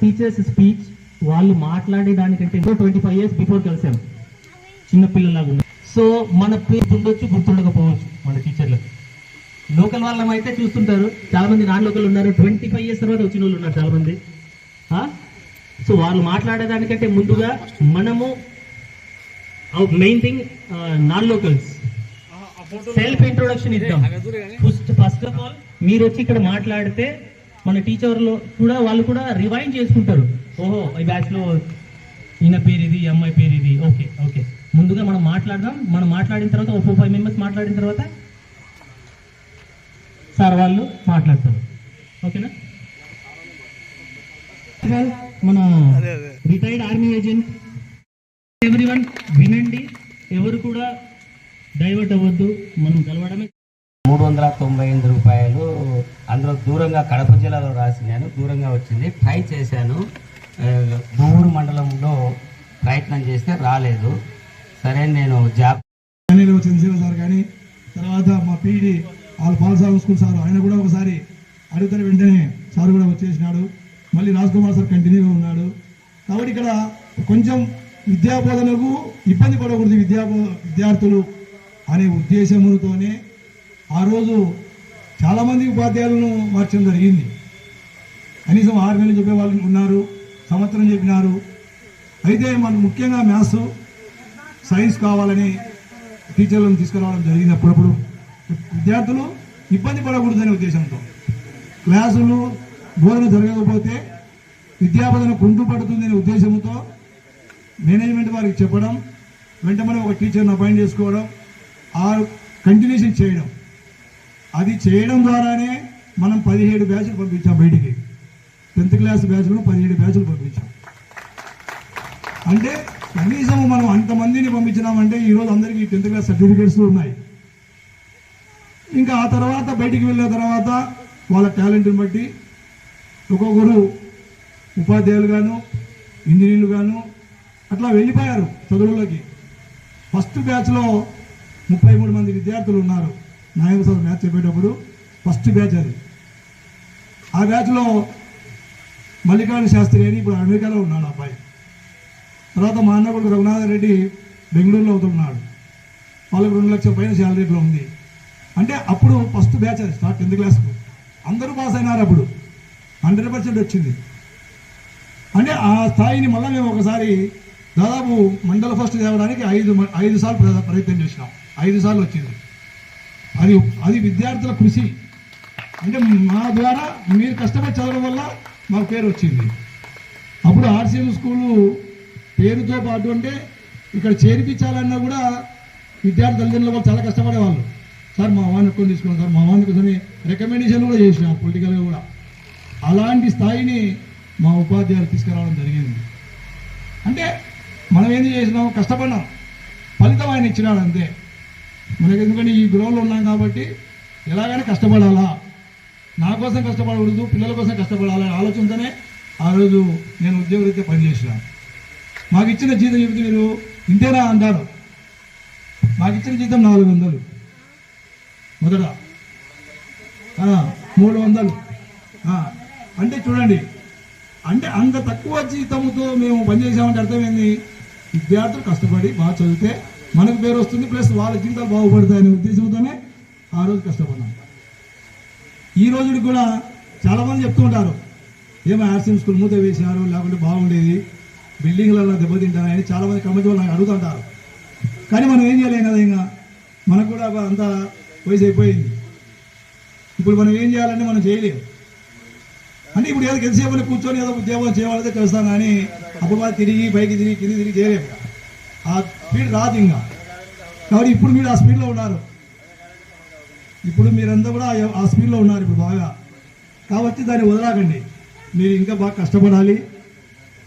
Teachers speech వాళ్ళు మాట్లాడే దానికంటే ట్వంటీ ఫైవ్ ఇయర్స్ బిఫోర్ కలిసాం చిన్న పిల్లలాగా ఉన్నారు సో మన పేరు ఉండొచ్చు గుర్తుండకపోవచ్చు మన టీచర్లకు లోకల్ వాళ్ళం అయితే చూస్తుంటారు. చాలా మంది నాన్ లోకల్ ఉన్నారు. ట్వంటీ ఫైవ్ ఇయర్స్ తర్వాత వచ్చిన వాళ్ళు ఉన్నారు చాలా మంది సో వాళ్ళు మాట్లాడేదానికంటే ముందుగా మనము main thing non locals self introduction ఇద్దాం. ఫస్ట్ ఫస్ట్ ఆఫ్ ఆల్ మీరు వచ్చి ఇక్కడ మాట్లాడితే మన టీచర్లు కూడా వాళ్ళు కూడా రివైండ్ చేసుకుంటారు. ఓహో ఈ బ్యాచ్లో ఈయన పేరు ఇది అమ్మాయి పేరు ఇది. Okay okay. ముందుగా మనం మాట్లాడదాం. మనం మాట్లాడిన తర్వాత ఒక ఫైవ్ మెంబర్స్ మాట్లాడిన తర్వాత సార్ వాళ్ళు మాట్లాడతారు. ఓకేనా? మన రిటైర్డ్ ఆర్మీ ఏజెంట్ ఎవ్రీవన్ వినండి. ఎవరు కూడా డైవర్ట్ అవ్వద్దు. మనం కలవడమే మూడు వందల తొంభై ఎనిమిది రూపాయలు. అందులో దూరంగా కడప జిల్లాలో రాసినాను దూరంగా వచ్చింది. ట్రై చేశాను. దూరు మండలంలో ప్రయత్నం చేస్తే రాలేదు. సరే నేను జాబ్ చంద్రశేఖర్ సార్ కానీ తర్వాత మా పీడి వాళ్ళ పాలసాల స్కూల్ సార్ ఆయన కూడా ఒకసారి అడుగుతారు వెంటనే. సార్ కూడా వచ్చేసినాడు. మళ్ళీ రాజ్ కుమార్ సార్ కంటిన్యూగా ఉన్నాడు. కాబట్టి ఇక్కడ కొంచెం విద్యాబోధనకు ఇబ్బంది పడకూడదు విద్యా విద్యార్థులు అనే ఉద్దేశముతోనే ఆ రోజు చాలామంది ఉపాధ్యాయులను మార్చడం జరిగింది. కనీసం ఆరు నెలలు చెప్పే వాళ్ళు ఉన్నారు సంవత్సరం చెప్పినారు. అయితే మనం ముఖ్యంగా మ్యాథ్స్ సైన్స్ కావాలని టీచర్లను తీసుకురావడం జరిగింది అప్పుడప్పుడు. విద్యార్థులు ఇబ్బంది పడకూడదనే ఉద్దేశంతో. క్లాసులు బోధన జరగకపోతే విద్యాబోధన కుంటు పడుతుందనే ఉద్దేశంతో మేనేజ్మెంట్ వారికి చెప్పడం వెంటనే ఒక టీచర్ని అపాయింట్ చేసుకోవడం ఆ కంటిన్యూషన్ చేయడం. అది చేయడం ద్వారానే మనం పదిహేడు బ్యాచ్లు పంపించాం బయటికి. టెన్త్ క్లాస్ బ్యాచ్లో పదిహేడు బ్యాచ్లు పంపించాం. అంటే కనీసం మనం అంతమందిని పంపించినామంటే ఈరోజు అందరికీ టెన్త్ క్లాస్ సర్టిఫికేట్స్ ఉన్నాయి. ఇంకా ఆ తర్వాత బయటికి వెళ్ళిన తర్వాత వాళ్ళ టాలెంట్ని బట్టి ఒక్కొక్కరు ఉపాధ్యాయులు గాను ఇంజనీర్లు గాను అట్లా వెళ్ళిపోయారు చదువులకి. ఫస్ట్ బ్యాచ్లో ముప్పై మూడు మంది విద్యార్థులు ఉన్నారు. నాయకత్వం మ్యాచ్ చెప్పేటప్పుడు ఫస్ట్ బ్యాచ్ అది. ఆ బ్యాచ్లో మల్లికార్జున శాస్త్రి అని ఇప్పుడు అమెరికాలో ఉన్నాడు అబ్బాయి. తర్వాత మా అన్న కొడుకు రఘునాథ రెడ్డి బెంగళూరులో అవుతున్నాడు. వాళ్ళకి రెండు లక్షల పైన శాలరీలో ఉంది. అంటే అప్పుడు ఫస్ట్ బ్యాచ్ అది స్టార్ట్ టెన్త్ క్లాస్కు. అందరూ పాస్ అయినారు అప్పుడు. హండ్రెడ్ పర్సెంట్ వచ్చింది. అంటే ఆ స్థాయిని మళ్ళీ మేము ఒకసారి దాదాపు మండల ఫస్ట్ తేవడానికి ఐదు ఐదు సార్లు ప్రయత్నం చేసినాం. ఐదు సార్లు వచ్చింది. అది అది విద్యార్థుల కృషి. అంటే మా ద్వారా మీరు కష్టపడి చదవడం వల్ల మాకు పేరు వచ్చింది. అప్పుడు ఆర్సీఎం స్కూలు పేరుతో పాటు అంటే ఇక్కడ చేర్పించాలన్నా కూడా విద్యార్థి తల్లిదండ్రులు వాళ్ళు చాలా కష్టపడేవాళ్ళు. సార్ మా వాడిని ఎక్కువ తీసుకున్నాం సార్ మా వాడిని కొంచెం రికమెండేషన్ కూడా చేసిన పొలిటికల్గా కూడా. అలాంటి స్థాయిని మా ఉపాధ్యాయులు తీసుకురావడం జరిగింది. అంటే మనం ఏం చేసినాం? కష్టపడినాం. ఫలితం ఆయన ఇచ్చినాడు అంతే. మనకి ఎందుకంటే ఈ గ్రౌండ్లో ఉన్నాం కాబట్టి ఎలాగైనా కష్టపడాలా? నా కోసం కష్టపడకూడదు పిల్లల కోసం కష్టపడాలనే ఆలోచనతోనే ఆ రోజు నేను ఉద్యోగరీత్యా పనిచేసిన. మాకు ఇచ్చిన జీతం చెబితే మీరు? ఇంతేనా అంటారు. మాకు ఇచ్చిన జీతం నాలుగు వందలు మొదట మూడు వందలు అంటే చూడండి అంటే అంత తక్కువ జీతంతో మేము పనిచేసామంటే అర్థమైంది. విద్యార్థులు కష్టపడి బాగా చదివితే మనకు పేరు వస్తుంది ప్లస్ వాళ్ళ జీవితాలు బాగుపడతాయనే ఉద్దేశంతోనే ఆ రోజు కష్టపడ్డాం. ఈ రోజుకి కూడా చాలా మంది చెప్తూ ఉంటారు ఏమో ఆర్సీఎం స్కూల్ మూత వేశారు లేకుంటే బాగుండేది బిల్డింగ్లలో దెబ్బతింటారని చాలా మంది కమిటీ వాళ్ళు నాకు అడుగుతుంటారు కానీ మనం ఏం చేయలేం కదా ఇంకా మనకు కూడా అంత వయసు అయిపోయింది. ఇప్పుడు మనం ఏం చేయాలంటే మనం చేయలేము అంటే ఇప్పుడు ఏదో ఎంతసేపు కూర్చొని ఏదో ఉద్యోగం చేయాలంటే చేస్తాం కానీ అప్పుడు తిరిగి పైకి తిరిగి కింది తిరిగి చేయలేము ఆ స్పీడ్ రాదు ఇంకా. కాబట్టి ఇప్పుడు మీరు ఆ స్పీడ్లో ఉన్నారు. ఇప్పుడు మీరంతా కూడా ఆ- స్పీడ్లో ఉన్నారు ఇప్పుడు బాగా. కాబట్టి దాన్ని వదలాకండి. మీరు ఇంకా బాగా కష్టపడాలి.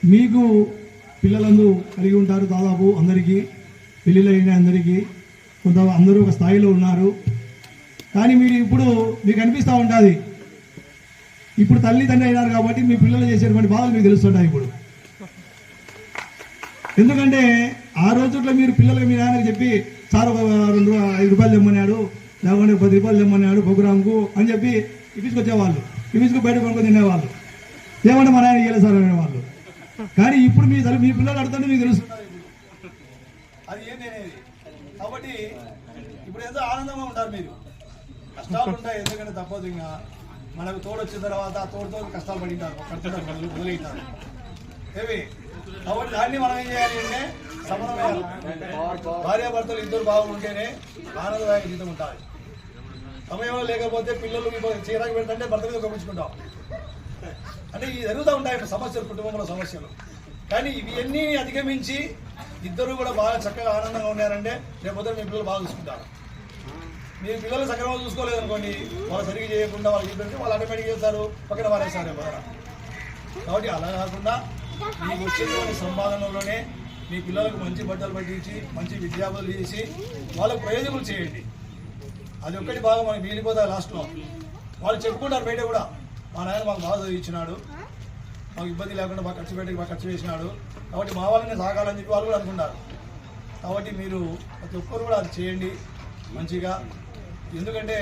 మీకు పిల్లలందరూ కలిగి ఉంటారు దాదాపు అందరికీ పెళ్ళిళ్ళైన అందరికీ. కొంత అందరూ ఒక స్థాయిలో ఉన్నారు. కానీ మీరు ఇప్పుడు మీకు అనిపిస్తూ ఉంటుంది ఇప్పుడు తల్లి తండ్రి అయినారు కాబట్టి మీ పిల్లలు చేసేటువంటి బాధలు మీకు తెలుస్తుంటాయి ఇప్పుడు. ఎందుకంటే ఆ రోజుల్లో మీరు పిల్లలకి మీ నాన్నకి చెప్పి సార్ ఒక రెండు ఐదు రూపాయలు తెమ్మన్నాడు లేకుంటే పది రూపాయలు తెమ్మన్నాడు ప్రోగ్రామ్కు అని చెప్పి ఇప్పించుకొచ్చేవాళ్ళు. ఇప్పించుకు బయట కొనుక్కొని తినేవాళ్ళు. ఏమంటే మన ఆయన ఇయ్యలేదు సార్ అనేవాళ్ళు. కానీ ఇప్పుడు మీ మీ పిల్లలు అడుగుతుంటే మీకు తెలుసు. అది ఏంటి అనేది? కాబట్టి ఇప్పుడు ఏదో ఆనందంగా ఉంటారు మీరు. కష్టాలు ఉంటాయి ఎందుకంటే తప్పదు ఇంకా. మనకు తోడు వచ్చిన తర్వాత తోడుతో కష్టాలు పడింటారు కడుతుంటారు వదిలి ఏమి? కాబట్టి దాన్ని మనం ఏం చేయాలి అంటే సమన్వయం భార్యాభర్తలు ఇద్దరు బాగుంటేనే ఆనందదాయక జీవితం ఉంటుంది సమయంలో లేకపోతే పిల్లలు చీరాకు పెడతంటే భర్త మీద గమనించుకుంటాం అంటే ఇవి జరుగుతూ ఉంటాయి సమస్యలు కుటుంబంలో సమస్యలు. కానీ ఇవన్నీ అధిగమించి ఇద్దరు కూడా బాగా చక్కగా ఆనందంగా ఉన్నారంటే రేపొద్దు మీ పిల్లలు బాగా చూసుకుంటారు. మీ పిల్లలు సక్రమంగా చూసుకోలేదు అనుకోండి వాళ్ళు సరిగ్గా చేయకుండా వాళ్ళు చూపెడితే వాళ్ళు ఆటోమేటిక్ చేస్తారు పక్కన వారేస్తారు కాబట్టి అలా కాకుండా మీకు వచ్చేటువంటి సంపాదనలోనే మీ పిల్లలకు మంచి బట్టలు పట్టించి మంచి విద్యాబులు చేసి వాళ్ళకు ప్రయోజకులు చేయండి. అది ఒక్కటి బాగా మనకి మిగిలిపోతాయి లాస్ట్లో వాళ్ళు చెప్పుకుంటారు బయట కూడా. మా నాయన మాకు బాగా చదివించినాడు. మాకు ఇబ్బంది లేకుండా మా ఖర్చు పెట్టి మాకు ఖర్చు చేసినాడు కాబట్టి మా వాళ్ళని సాగాలని చెప్పి వాళ్ళు కూడా అనుకున్నారు కాబట్టి మీరు ప్రతి ఒక్కరు కూడా అది చేయండి మంచిగా. ఎందుకంటే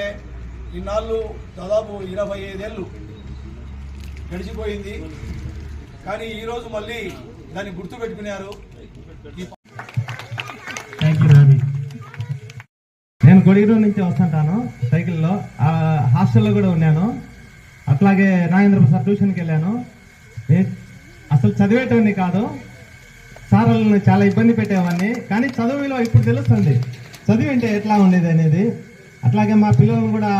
ఇన్నాళ్ళు దాదాపు ఇరవై ఐదేళ్ళు గడిచిపోయింది. కానీ ఈరోజు మళ్ళీ దాన్ని గుర్తు పెట్టుకున్నారు. థ్యాంక్ యూ నేను గొడిగూరు నుంచి వస్తుంటాను సైకిల్లో. హాస్టల్లో కూడా ఉన్నాను. అట్లాగే నాగేంద్ర ప్రసాద్ ట్యూషన్కి వెళ్ళాను. అసలు చదివేటోని కాదు. సార్ వాళ్ళని చాలా ఇబ్బంది పెట్టేవాడిని. కానీ చదువు విలువ ఇప్పుడు తెలుస్తుంది. చదివి అంటే ఎట్లా ఉండేది అనేది. అట్లాగే మా పిల్లలు కూడా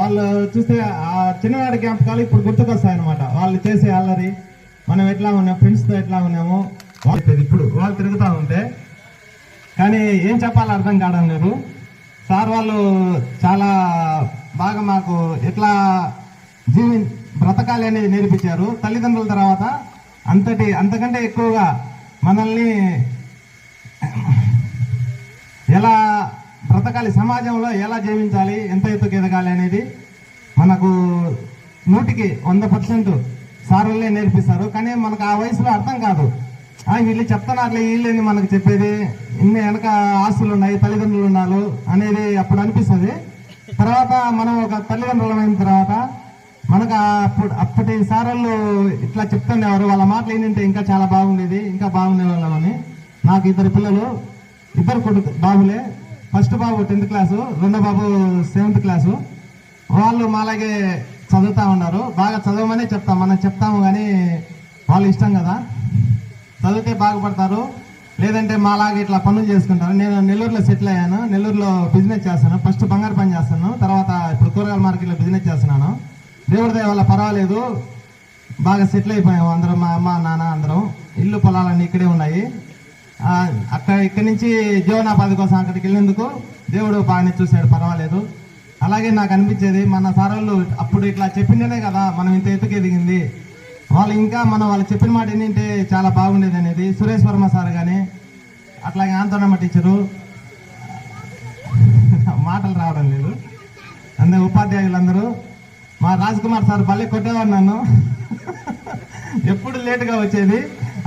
వాళ్ళు చూస్తే ఆ చిన్ననాటి జ్ఞాపకాలు ఇప్పుడు గుర్తుకొస్తాయి అనమాట వాళ్ళు చేసే అల్లరి. మనం ఎట్లా ఉన్నాం? ఫ్రెండ్స్తో ఎట్లా ఉన్నామో వాళ్ళు ఇప్పుడు. వాళ్ళు తిరుగుతూ ఉంటే. కానీ ఏం చెప్పాలో అర్థం కావడం లేదు. సార్ వాళ్ళు చాలా బాగా మాకు ఎట్లా జీవి బ్రతకాలి అనేది నేర్పించారు. తల్లిదండ్రుల తర్వాత అంతటి అంతకంటే ఎక్కువగా మనల్ని ఎలా బ్రతకాలి సమాజంలో ఎలా జీవించాలి ఎంత ఎత్తుకు ఎదగాలి అనేది మనకు నూటికి వంద పర్సెంట్ సారులే నేర్పిస్తారు. కానీ మనకు ఆ వయసులో అర్థం కాదు. వీళ్ళు చెప్తున్నారులే వీళ్ళని మనకు చెప్పేది? ఇన్ని వెనక ఆస్తులు ఉన్నాయి తల్లిదండ్రులు ఉన్నారు అనేది అప్పుడు అనిపిస్తుంది. తర్వాత మనం ఒక తల్లిదండ్రులమైన తర్వాత మనకు అప్పుడు అప్పటి సారోళ్ళు ఇట్లా చెప్తుండేవారు. వాళ్ళ మాటలు ఏంటంటే ఇంకా చాలా బాగుండేది ఇంకా బాగుండేవాళ్ళమని నాకు ఇద్దరు పిల్లలు ఇద్దరు కొడుకు బాబులే. ఫస్ట్ బాబు టెన్త్ క్లాసు రెండో బాబు సెవెంత్ క్లాసు. వాళ్ళు మాలాగే చదువుతా ఉన్నారు. బాగా చదవమనే చెప్తాం. మనం చెప్తాము కానీ వాళ్ళు ఇష్టం కదా. చదివితే బాగుపడతారు. లేదంటే మాలాగా ఇట్లా పనులు చేసుకుంటారు. నేను నెల్లూరులో సెటిల్ అయ్యాను. నెల్లూరులో బిజినెస్ చేస్తాను. ఫస్ట్ బంగారు పని చేస్తాను. తర్వాత ఇప్పుడు కూరగాయల మార్కెట్లో బిజినెస్ చేస్తున్నాను. దేవుడి దేవాల వల్ల పర్వాలేదు. బాగా సెటిల్ అయిపోయాము అందరం. మా అమ్మ నాన్న అందరం. ఇల్లు పొలాలన్నీ ఇక్కడే ఉన్నాయి. అక్కడ ఇక్కడి నుంచి జీవనోపాధి కోసం అక్కడికి వెళ్ళేందుకు దేవుడు బాగానే చూశాడు. పర్వాలేదు. అలాగే నాకు అనిపించేది మన సారోళ్ళు అప్పుడు ఇట్లా చెప్పిందేనే కదా మనం ఇంత ఎత్తుకు ఎదిగింది వాళ్ళు ఇంకా మనం వాళ్ళు చెప్పిన మాట ఏంటంటే చాలా బాగుండేది అనేది. సురేష్ వర్మ సార్ కానీ అట్లాగే ఆంతోనమ్మ టీచరు మాటలు రావడం లేదు. అందరు ఉపాధ్యాయులందరూ మా రాజ్ కుమార్ సార్ భలే కొట్టేవాడు నన్ను. ఎప్పుడు లేటుగా వచ్చేది.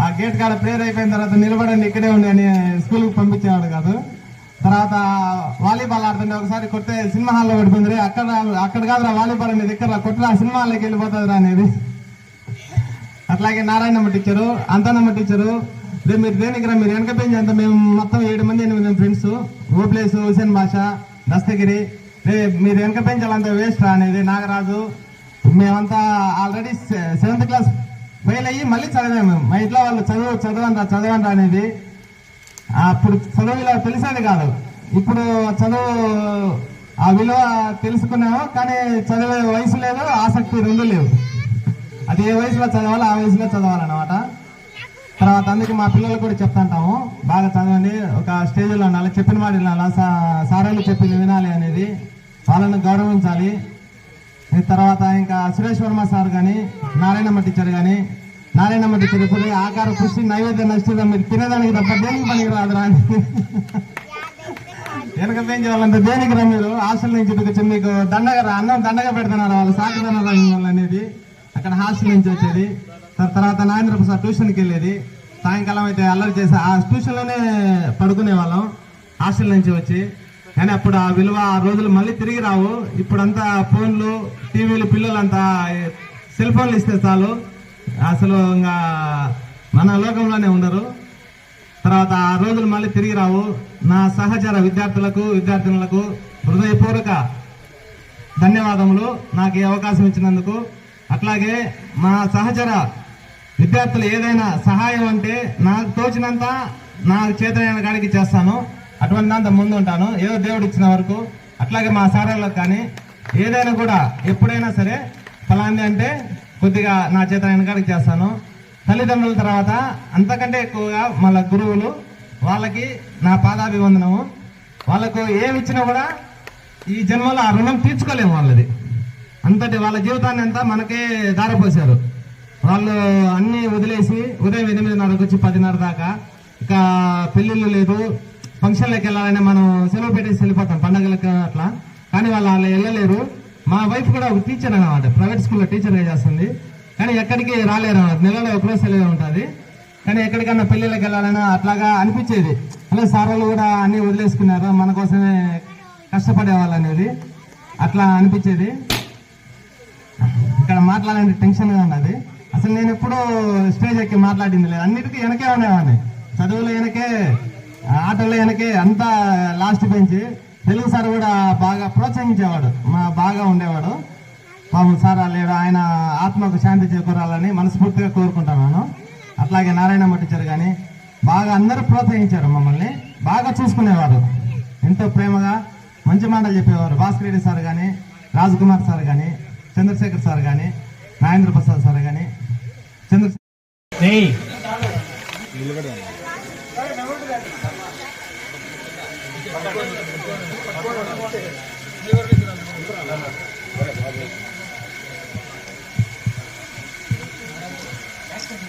ఆ గేట్ కాడ ప్రేయర్ అయిపోయిన తర్వాత నిలబడండి ఇక్కడే ఉండి అని స్కూల్కి పంపించేవాడు కాదు. తర్వాత వాలీబాల్ ఆడుతుంటే ఒకసారి కొట్టే సినిమా హాల్లో పడిపోయింది అక్కడ అక్కడ కాదురా వాలీబాల్ అనేది ఇక్కడ కొట్టరా సినిమా హాల్లోకి వెళ్ళిపోతుంది అనేది. అట్లాగే నారాయణమ్మ టీచరు అంతనమ్మ టీచరు రేపు మీరు దేనికరా మీరు వెనక పెంచి అంత మేము మొత్తం ఏడు మంది ఎనిమిది మంది ఫ్రెండ్స్ ఓప్లేస్ హుసేన్ భాష దస్తగిరి రేపు మీరు వెనక పెంచాలంతా వేస్ట్ రా అనేది నాగరాజు. మేమంతా ఆల్రెడీ సెవెంత్ క్లాస్ ఫెయిల్ అయ్యి మళ్ళీ చదివాము మా ఇంట్లో వాళ్ళు చదువు చదవండి రా చదవండి అనేది. అప్పుడు చదువు విలువ తెలిసేది కాదు. ఇప్పుడు చదువు ఆ విలువ తెలుసుకున్నాము కానీ చదివే వయసు లేదు ఆసక్తి రెండు లేవు. అది ఏ వయసులో చదవాలో ఆ వయసులో చదవాలన్నమాట. తర్వాత అందుకే మా పిల్లలు కూడా చెప్తాంటాము బాగా చదవండి ఒక స్టేజ్లో ఉండాలి చెప్పిన మాట వినాలా సా- సారాలు చెప్పింది వినాలి అనేది. వాళ్ళని గౌరవించాలి. తర్వాత ఇంకా సురేష్ వర్మ సార్ కానీ నారాయణమ్మ టీచర్ కానీ నారాయణమ్మ దగ్గర ఇప్పుడు ఆకార పుష్టి నైవేద్యం నష్టం మీరు తినేదానికి తప్ప దేనికి పనికి రాదురా అని. వెనక పెంచే వాళ్ళంతా దేనికి రా మీరు? హాస్టల్ నుంచి వచ్చి మీకు దండగా రా అన్నం దండగా పెడుతున్నారు వాళ్ళు సాకుతున్నారు వాళ్ళు అనేది. అక్కడ హాస్టల్ నుంచి వచ్చేది. తర్వాత నాగేంద్ర ప్రసాద్ ట్యూషన్కి వెళ్ళేది. సాయంకాలం అయితే అల్లరి చేసి ఆ ట్యూషన్లోనే పడుకునే వాళ్ళం హాస్టల్ నుంచి వచ్చి. కానీ అప్పుడు ఆ విలువ ఆ రోజులు మళ్ళీ తిరిగి రావు. ఇప్పుడంతా ఫోన్లు టీవీలు పిల్లలంతా సెల్ ఫోన్లు ఇస్తే చాలు. అసలు ఇంకా మన లోకంలోనే ఉండరు. తర్వాత ఆ రోజులు మళ్ళీ తిరిగి రావు. నా సహచర విద్యార్థులకు విద్యార్థినులకు హృదయపూర్వక ధన్యవాదములు. నాకు ఈ అవకాశం ఇచ్చినందుకు. అట్లాగే మా సహచర విద్యార్థులు ఏదైనా సహాయం అంటే నాకు తోచినంత నాకు చేతనైన కాడికి చేస్తాను. అటువంటి దాంతో ముందు ఉంటాను. ఏదో దేవుడు ఇచ్చిన వరకు. అట్లాగే మా సారాలకు కానీ ఏదైనా కూడా ఎప్పుడైనా సరే ఫలాంది అంటే కొద్దిగా నా చేత కాడికి చేస్తాను. తల్లిదండ్రుల తర్వాత అంతకంటే ఎక్కువగా మళ్ళీ గురువులు వాళ్ళకి నా పాదాభివందనము. వాళ్ళకు ఏమి ఇచ్చినా కూడా ఈ జన్మలో ఆ రుణం తీర్చుకోలేము వాళ్ళది. అంతటి వాళ్ళ జీవితాన్ని అంతా మనకే దారపోశారు. వాళ్ళు అన్నీ వదిలేసి ఉదయం ఎనిమిదిన్నరకు వచ్చి పదిన్నర దాకా ఇక పెళ్ళిళ్ళు లేదు. ఫంక్షన్లకు వెళ్ళాలని మనం సెలవు పెట్టేసి వెళ్ళిపోతాం. పండగలకు అట్లా. కానీ వాళ్ళు అలా వెళ్ళలేరు. మా వైఫ్ కూడా ఒక టీచర్ అనమాట ప్రైవేట్ స్కూల్లో టీచర్గా చేస్తుంది. కానీ ఎక్కడికి రాలేరు అన్నమాట. నెలలో ఒకరోజు సెలవు ఉంటుంది. కానీ ఎక్కడికన్నా పెళ్ళిళ్ళకి వెళ్ళాలన్నా అట్లాగా అనిపించేది. అలా సార్ వాళ్ళు కూడా అన్ని వదిలేసుకున్నారు. మన కోసమే కష్టపడేవాళ్ళు అనేది. అట్లా అనిపించేది. ఇక్కడ మాట్లాడాలంటే టెన్షన్గా ఉన్నది. అసలు నేను ఎప్పుడూ స్టేజ్ ఎక్కి మాట్లాడింది లేదు. అన్నిటికీ వెనకే ఉండేవాడిని చదువులో వెనకే ఆటలు వెనకే అంతా లాస్ట్ బెంచ్ తెలుగు సార్ కూడా బాగా ప్రోత్సహించేవాడు మా బాగా ఉండేవాడు. పాపం సార్ లేడు ఆయన ఆత్మకు శాంతి చేకూరాలని మనస్ఫూర్తిగా కోరుకుంటున్నాను అట్లాగే నారాయణ టీచర్ కానీ బాగా అందరూ ప్రోత్సహించారు మమ్మల్ని బాగా చూసుకునేవారు. ఎంతో ప్రేమగా మంచి మాటలు చెప్పేవారు. భాస్కర్ రెడ్డి సార్ కానీ రాజ్కుమార్ సార్ కానీ చంద్రశేఖర్ సార్ కానీ నాగేంద్ర ప్రసాద్ సార్ కానీ చంద్ర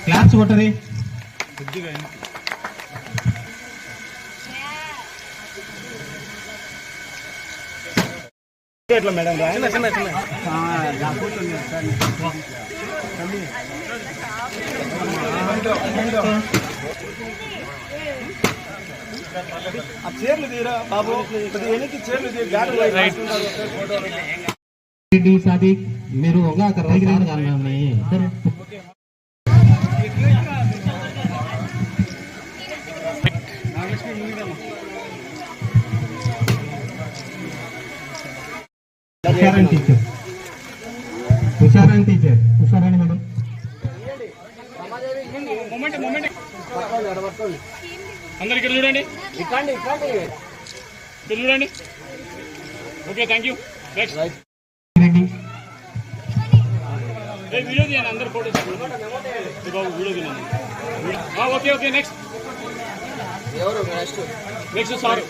క్లాస్ కొట్టది. కొద్దిగా ఎట్లా మేడం చిన్న చిన్న చిన్న సార్ ఏయ్ క్లాప్స్ కొట్టరి రెడ్డి సాదిక్ మీరు ఒక పైకి రండి కానీ సరే Husharani teacher Husharani teacher Husharani madam అందరు ఇక్కడ చూడండి. ఇక్కడ చూడండి. Okay thank you next video తీయండి అందరు ఫోటోస్ బాబు వీడియో తీయండి. Okay okay next next sir